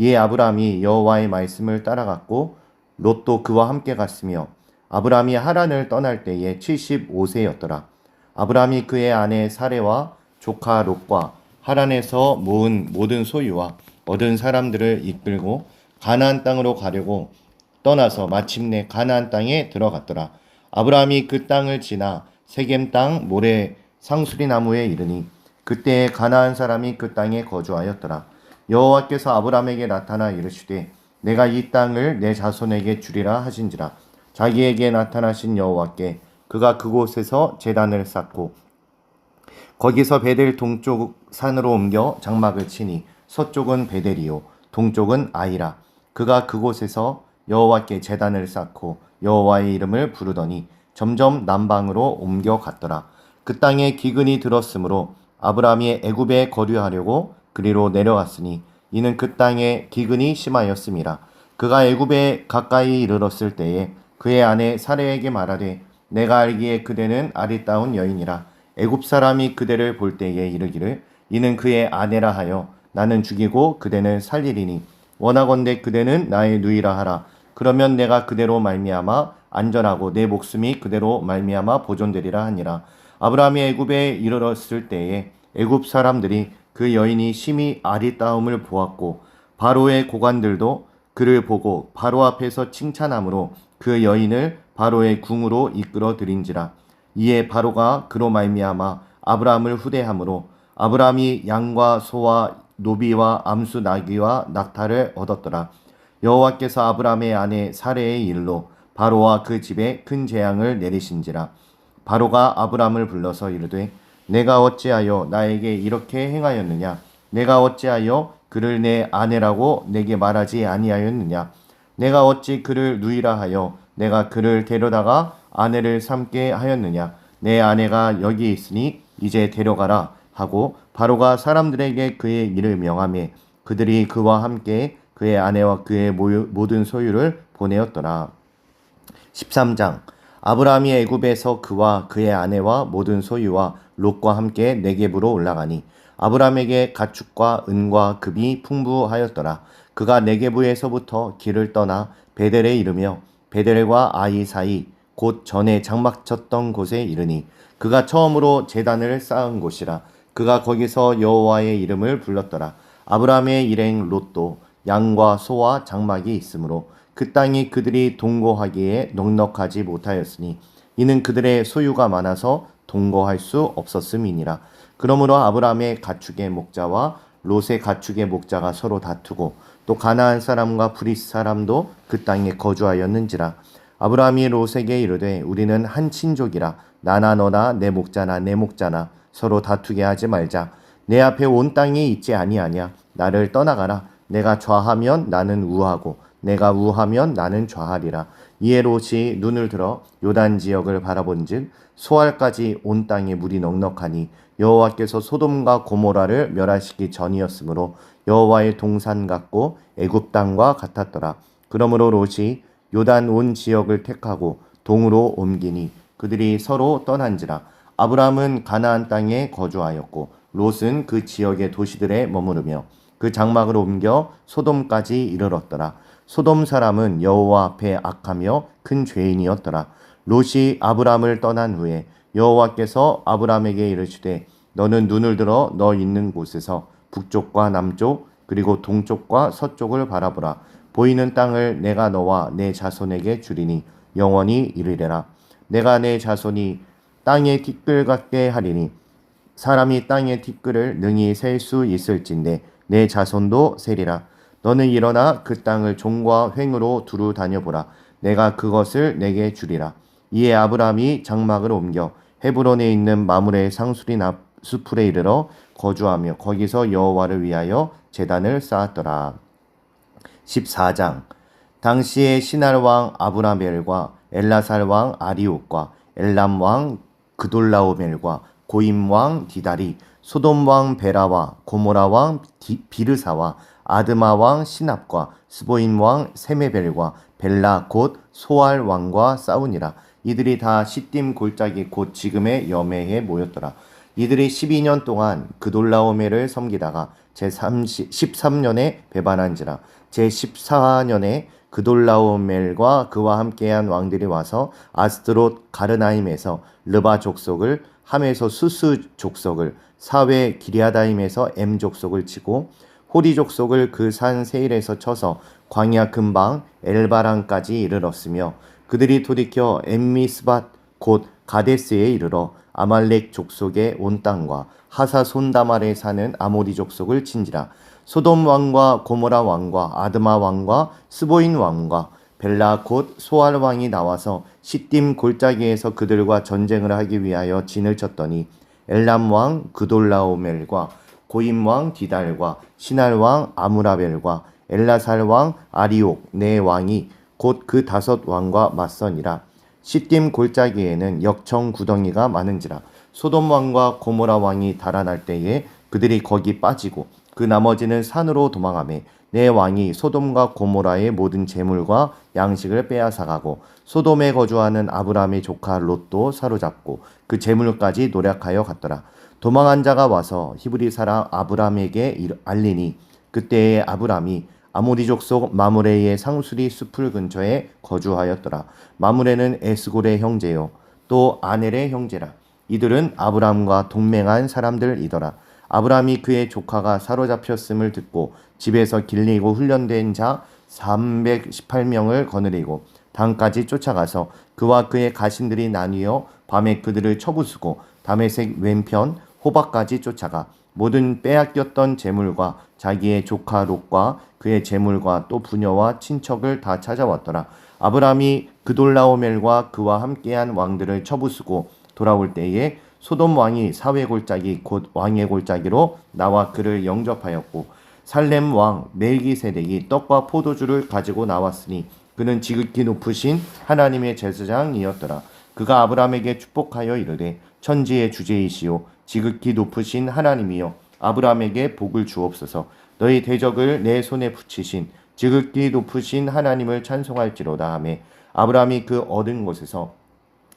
이에 아브라함이 여호와의 말씀을 따라갔고 롯도 그와 함께 갔으며 아브라함이 하란을 떠날 때에 75세였더라. 아브라함이 그의 아내 사레와 조카 롯과 하란에서 모은 모든 소유와 얻은 사람들을 이끌고 가나안 땅으로 가려고 떠나서 마침내 가나안 땅에 들어갔더라. 아브라함이 그 땅을 지나 세겜 땅 모래 상수리 나무에 이르니 그때에 가나안 사람이 그 땅에 거주하였더라. 여호와께서 아브라함에게 나타나 이르시되 내가 이 땅을 내 자손에게 주리라 하신지라. 자기에게 나타나신 여호와께 그가 그곳에서 제단을 쌓고 거기서 베델 동쪽 산으로 옮겨 장막을 치니 서쪽은 베델이요 동쪽은 아이라. 그가 그곳에서 여호와께 제단을 쌓고 여호와의 이름을 부르더니 점점 남방으로 옮겨 갔더라. 그 땅에 기근이 들었으므로 아브라함이 애굽에 거류하려고 그리로 내려갔으니 이는 그 땅에 기근이 심하였음이라 그가 애굽에 가까이 이르렀을 때에 그의 아내 사레에게 말하되 내가 알기에 그대는 아리따운 여인이라. 애굽 사람이 그대를 볼 때에 이르기를 이는 그의 아내라 하여 나는 죽이고 그대는 살리리니 원하건대 그대는 나의 누이라 하라. 그러면 내가 그대로 말미암아 안전하고 내 목숨이 그대로 말미암아 보존되리라 하니라. 아브라함이 애굽에 이르렀을 때에 애굽 사람들이 그 여인이 심히 아리따움을 보았고 바로의 고관들도 그를 보고 바로 앞에서 칭찬함으로 그 여인을 바로의 궁으로 이끌어 들인지라. 이에 바로가 그로 말미암아 아브라함을 후대함으로 아브라함이 양과 소와 노비와 암수 나귀와 낙타를 얻었더라. 여호와께서 아브라함의 아내 사레의 일로 바로와 그 집에 큰 재앙을 내리신지라. 바로가 아브라함을 불러서 이르되 내가 어찌하여 나에게 이렇게 행하였느냐? 내가 어찌하여 그를 내 아내라고 내게 말하지 아니하였느냐? 내가 어찌 그를 누이라 하여 내가 그를 데려다가 아내를 삼게 하였느냐? 내 아내가 여기 있으니 이제 데려가라 하고 바로가 사람들에게 그의 일을 명하며 그들이 그와 함께 그의 아내와 그의 모든 소유를 보내었더라. 13장. 아브라함이 애굽에서 그와 그의 아내와 모든 소유와 롯과 함께 네겝으로 올라가니 아브라함에게 가축과 은과 금이 풍부하였더라. 그가 네겝에서부터 길을 떠나 베델에 이르며 베델과 아이 사이 곧 전에 장막 쳤던 곳에 이르니 그가 처음으로 제단을 쌓은 곳이라 그가 거기서 여호와의 이름을 불렀더라. 아브라함의 일행 롯도 양과 소와 장막이 있으므로 그 땅이 그들이 동거하기에 넉넉하지 못하였으니 이는 그들의 소유가 많아서 동거할 수 없었음이니라. 그러므로 아브라함의 가축의 목자와 롯의 가축의 목자가 서로 다투고 또 가나안 사람과 브리스 사람도 그 땅에 거주하였는지라. 아브라함이 롯에게 이르되 우리는 한 친족이라 나나 너나 내 목자나 내 목자나 서로 다투게 하지 말자. 내 앞에 온 땅이 있지 아니하냐. 나를 떠나가라. 내가 좌하면 나는 우하고 내가 우하면 나는 좌하리라. 이에 롯이 눈을 들어 요단 지역을 바라본즉 소알까지 온 땅에 물이 넉넉하니 여호와께서 소돔과 고모라를 멸하시기 전이었으므로 여호와의 동산 같고 애굽 땅과 같았더라. 그러므로 롯이 요단 온 지역을 택하고 동으로 옮기니 그들이 서로 떠난지라. 아브라함은 가나안 땅에 거주하였고 롯은 그 지역의 도시들에 머무르며 그 장막을 옮겨 소돔까지 이르렀더라. 소돔 사람은 여호와 앞에 악하며 큰 죄인이었더라. 롯이 아브람을 떠난 후에 여호와께서 아브람에게 이르시되 너는 눈을 들어 너 있는 곳에서 북쪽과 남쪽 그리고 동쪽과 서쪽을 바라보라. 보이는 땅을 내가 너와 내 자손에게 주리니 영원히 이르리라. 내가 내 자손이 땅의 티끌 같게 하리니 사람이 땅의 티끌을 능히 셀 수 있을진데 내 자손도 세리라. 너는 일어나 그 땅을 종과 횡으로 두루 다녀보라. 내가 그것을 내게 주리라. 이에 아브라함이 장막을 옮겨 헤브론에 있는 마물의 상수리 숲풀에 이르러 거주하며 거기서 여호와를 위하여 제단을 쌓았더라. 14장 당시에 시날 왕 아브라멜과 엘라살 왕 아리옥과 엘람 왕 그돌라오멜과 고임 왕 디달이 소돔 왕 베라와 고모라 왕 디- 비르사와 아드마 왕 시납과 스보인 왕 세메벨과 벨라 곧 소알 왕과 싸우니라. 이들이 다 시딤 골짜기 곧 지금의 여매에 모였더라. 이들이 12년 동안 그돌라오멜을 섬기다가 제 13년에 배반한지라. 제 14년에 그돌라오멜과 그와 함께한 왕들이 와서 아스트롯 가르나임에서 르바 족속을 함에서 수스 족속을 사회 기리아다임에서 엠 족속을 치고 호리 족 속을 그 산 세일에서 쳐서 광야 근방 엘바랑까지 이르렀으며 그들이 돌이켜 엠미스밭 곧 가데스에 이르러 아말렉 족속의 온 땅과 하사 손다말에 사는 아모리 족속을 친지라. 소돔 왕과 고모라 왕과 아드마 왕과 스보인 왕과 벨라 곧 소알 왕이 나와서 시딤 골짜기에서 그들과 전쟁을 하기 위하여 진을 쳤더니 엘람 왕 그돌라오멜과 고임 왕 디달과 시날 왕 아무라벨과 엘라살 왕 아리옥 네 왕이 곧 그 다섯 왕과 맞서니라 시딤 골짜기에는 역청 구덩이가 많은지라 소돔 왕과 고모라 왕이 달아날 때에 그들이 거기 빠지고 그 나머지는 산으로 도망하매 내 왕이 소돔과 고모라의 모든 재물과 양식을 빼앗아가고 소돔에 거주하는 아브라함의 조카 롯도 사로잡고 그 재물까지 노력하여 갔더라. 도망한 자가 와서 히브리 사람 아브라함에게 이르- 알리니 그때에 아브람이 아모리 족 속 마므레의 상수리 숲을 근처에 거주하였더라. 마므레는 에스골의 형제요 또 아넬의 형제라. 이들은 아브람과 동맹한 사람들이더라. 아브람이 그의 조카가 사로잡혔음을 듣고 집에서 길리고 훈련된 자 318명을 거느리고 당까지 쫓아가서 그와 그의 가신들이 나뉘어 밤에 그들을 쳐부수고 담에색 왼편 호박까지 쫓아가 모든 빼앗겼던 재물과 자기의 조카 롯과 그의 재물과 또 부녀와 친척을 다 찾아왔더라. 아브람이 그돌라오멜과 그와 함께한 왕들을 쳐부수고 돌아올 때에 소돔 왕이 사회 골짜기 곧 왕의 골짜기로 나와 그를 영접하였고 살렘 왕 멜기세덱이 떡과 포도주를 가지고 나왔으니 그는 지극히 높으신 하나님의 제사장이었더라. 그가 아브람에게 축복하여 이르되 천지의 주제이시오 지극히 높으신 하나님이여 아브람에게 복을 주옵소서 너희 대적을 내 손에 붙이신 지극히 높으신 하나님을 찬송할지로다 하매 아브람이 그 얻은 곳에서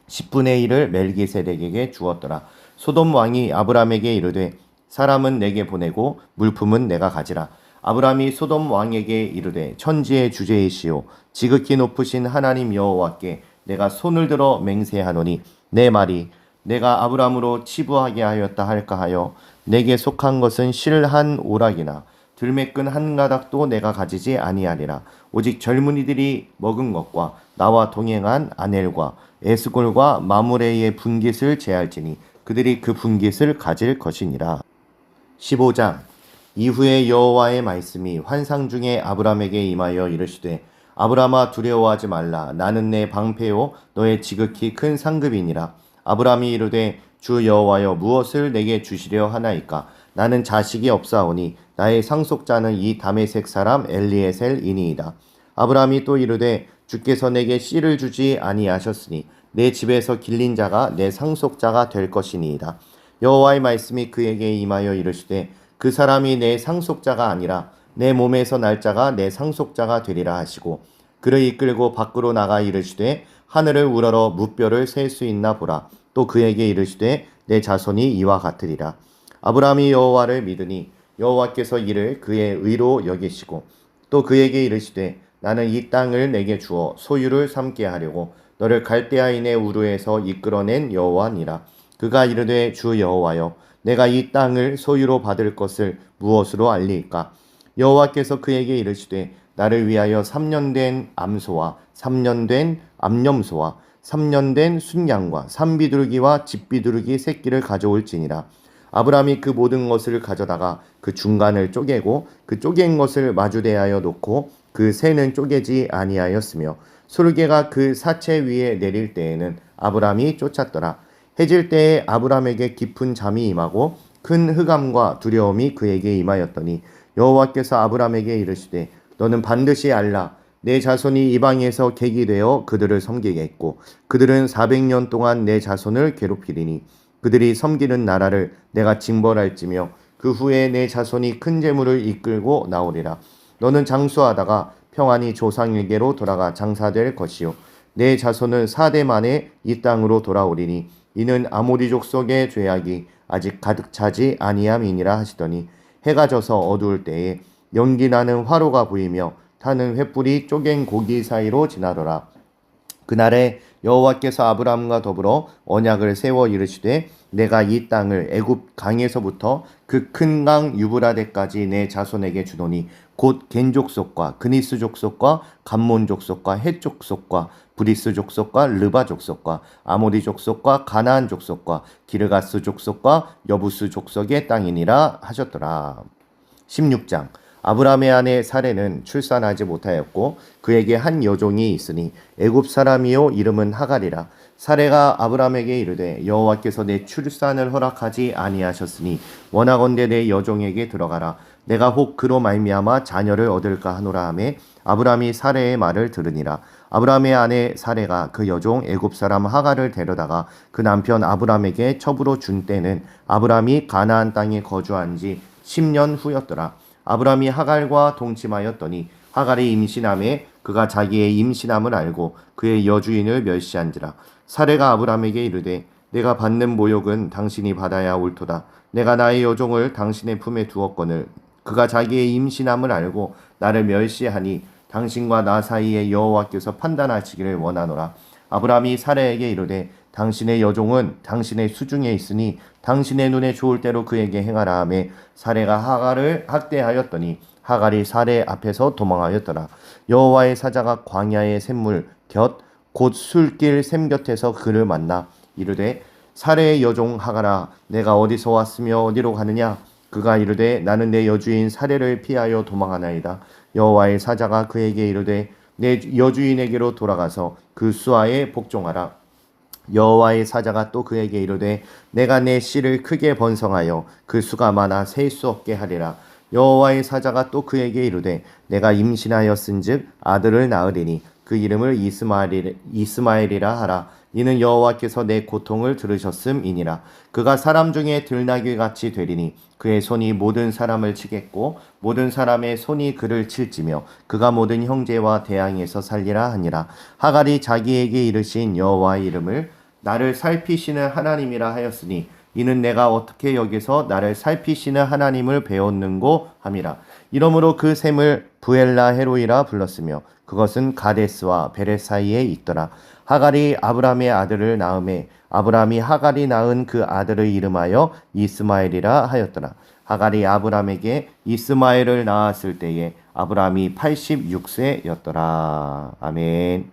10분의 1을 멜기세덱에게 주었더라. 소돔 왕이 아브람에게 이르되 사람은 내게 보내고 물품은 내가 가지라. 아브람이 소돔 왕에게 이르되 천지의 주제이시오 지극히 높으신 하나님 여호와께 내가 손을 들어 맹세하노니 내 말이 내가 아브람으로 치부하게 하였다 할까 하여 내게 속한 것은 실한 오락이나 들매끈 한 가닥도 내가 가지지 아니하리라. 오직 젊은이들이 먹은 것과 나와 동행한 아넬과 에스골과 마무레의 분깃을 제할지니 그들이 그 분깃을 가질 것이니라. 15장 이후에 여호와의 말씀이 환상 중에 아브람에게 임하여 이르시되 아브람아 두려워하지 말라 나는 내 방패요 너의 지극히 큰 상급이니라 아브람이 이르되 주 여호와여 무엇을 내게 주시려 하나이까? 나는 자식이 없사오니 나의 상속자는 이 다메색 사람 엘리에셀이니이다. 아브람이 또 이르되 주께서 내게 씨를 주지 아니하셨으니 내 집에서 길린 자가 내 상속자가 될 것이니이다. 여호와의 말씀이 그에게 임하여 이르시되 그 사람이 내 상속자가 아니라 내 몸에서 날 자가 내 상속자가 되리라 하시고 그를 이끌고 밖으로 나가 이르시되 하늘을 우러러 무뼈를 셀 수 있나 보라. 또 그에게 이르시되 내 자손이 이와 같으리라. 아브라함이 여호와를 믿으니 여호와께서 이를 그의 의로 여기시고 또 그에게 이르시되 나는 이 땅을 내게 주어 소유를 삼게 하려고 너를 갈대아인의 우르에서 이끌어낸 여호와니라. 그가 이르되 주 여호와여 내가 이 땅을 소유로 받을 것을 무엇으로 알리일까? 여호와께서 그에게 이르시되 나를 위하여 3년 된 암소와 3년 된 암염소와 3년 된 순양과 산비둘기와 집비둘기 새끼를 가져올지니라. 아브라함이 그 모든 것을 가져다가 그 중간을 쪼개고 그 쪼갠 것을 마주대하여 놓고 그 새는 쪼개지 아니하였으며 솔개가 그 사체 위에 내릴 때에는 아브라함이 쫓았더라. 해질 때에 아브라함에게 깊은 잠이 임하고 큰 흑암과 두려움이 그에게 임하였더니 여호와께서 아브라함에게 이르시되 너는 반드시 알라 내 자손이 이방에서 객이 되어 그들을 섬기겠고 그들은 400년 동안 내 자손을 괴롭히리니 그들이 섬기는 나라를 내가 징벌할지며 그 후에 내 자손이 큰 재물을 이끌고 나오리라. 너는 장수하다가 평안히 조상에게로 돌아가 장사될 것이요. 내 자손은 사대 만에 이 땅으로 돌아오리니 이는 아모리 족속의 죄악이 아직 가득 차지 아니함이니라 하시더니 해가 져서 어두울 때에 연기 나는 화로가 보이며 타는 횃불이 쪼갠 고기 사이로 지나더라 그날에 여호와께서 아브라함과 더불어 언약을 세워 이르시되 내가 이 땅을 애굽 강에서부터 그 큰 강 유브라데까지 내 자손에게 주노니 곧 겐족속과 그니스 족속과 감몬 족속과 헷 족속과 브리스 족속과 르바 족속과 아모리 족속과 가나안 족속과 기르가스 족속과 여부스 족속의 땅이니라 하셨더라. 16장 아브라함의 아내 사레는 출산하지 못하였고 그에게 한 여종이 있으니 애굽 사람이요 이름은 하갈이라. 사레가 아브라함에게 이르되 여호와께서 내 출산을 허락하지 아니하셨으니 원하건대 내 여종에게 들어가라. 내가 혹 그로 말미암아 자녀를 얻을까 하노라 하매 아브라함이 사레의 말을 들으니라. 아브라함의 아내 사레가 그 여종 애굽 사람 하갈을 데려다가 그 남편 아브라함에게 첩으로 준 때는 아브라함이 가나안 땅에 거주한 지 10년 후였더라 아브라함이 하갈과 동침하였더니 하갈이 임신함에 그가 자기의 임신함을 알고 그의 여주인을 멸시한지라. 사례가 아브라함에게 이르되 내가 받는 모욕은 당신이 받아야 옳도다. 내가 나의 여종을 당신의 품에 두었거늘 그가 자기의 임신함을 알고 나를 멸시하니 당신과 나 사이에 여호와께서 판단하시기를 원하노라. 아브라함이 사례에게 이르되 당신의 여종은 당신의 수중에 있으니 당신의 눈에 좋을 대로 그에게 행하라 하매 사례가 하갈을 학대하였더니 하갈이 사례 앞에서 도망하였더라. 여호와의 사자가 광야의 샘물 곁 곧 술길 샘 곁에서 그를 만나 이르되 사례의 여종 하갈아 내가 어디서 왔으며 어디로 가느냐? 그가 이르되 나는 내 여주인 사례를 피하여 도망하나이다. 여호와의 사자가 그에게 이르되 내 여주인에게로 돌아가서 그 수하에 복종하라 여호와의 사자가 또 그에게 이르되 내가 내 씨를 크게 번성하여 그 수가 많아 셀 수 없게 하리라. 여호와의 사자가 또 그에게 이르되 내가 임신하였은즉 아들을 낳으리니 그 이름을 이스마엘, 이스마엘이라 하라. 이는 여호와께서 내 고통을 들으셨음이니라. 그가 사람 중에 들나귀 같이 되리니 그의 손이 모든 사람을 치겠고 모든 사람의 손이 그를 칠지며 그가 모든 형제와 대항에서 살리라 하니라. 하갈이 자기에게 이르신 여호와의 이름을 나를 살피시는 하나님이라 하였으니 이는 내가 어떻게 여기서 나를 살피시는 하나님을 배웠는고 함이라. 이러므로 그 샘을 부엘라 헤로이라 불렀으며 그것은 가데스와 베레 사이에 있더라. 하갈이 아브라함의 아들을 낳음에 아브라함이 하갈이 낳은 그 아들을 이름하여 이스마엘이라 하였더라. 하갈이 아브라함에게 이스마엘을 낳았을 때에 아브라함이 86세였더라. 아멘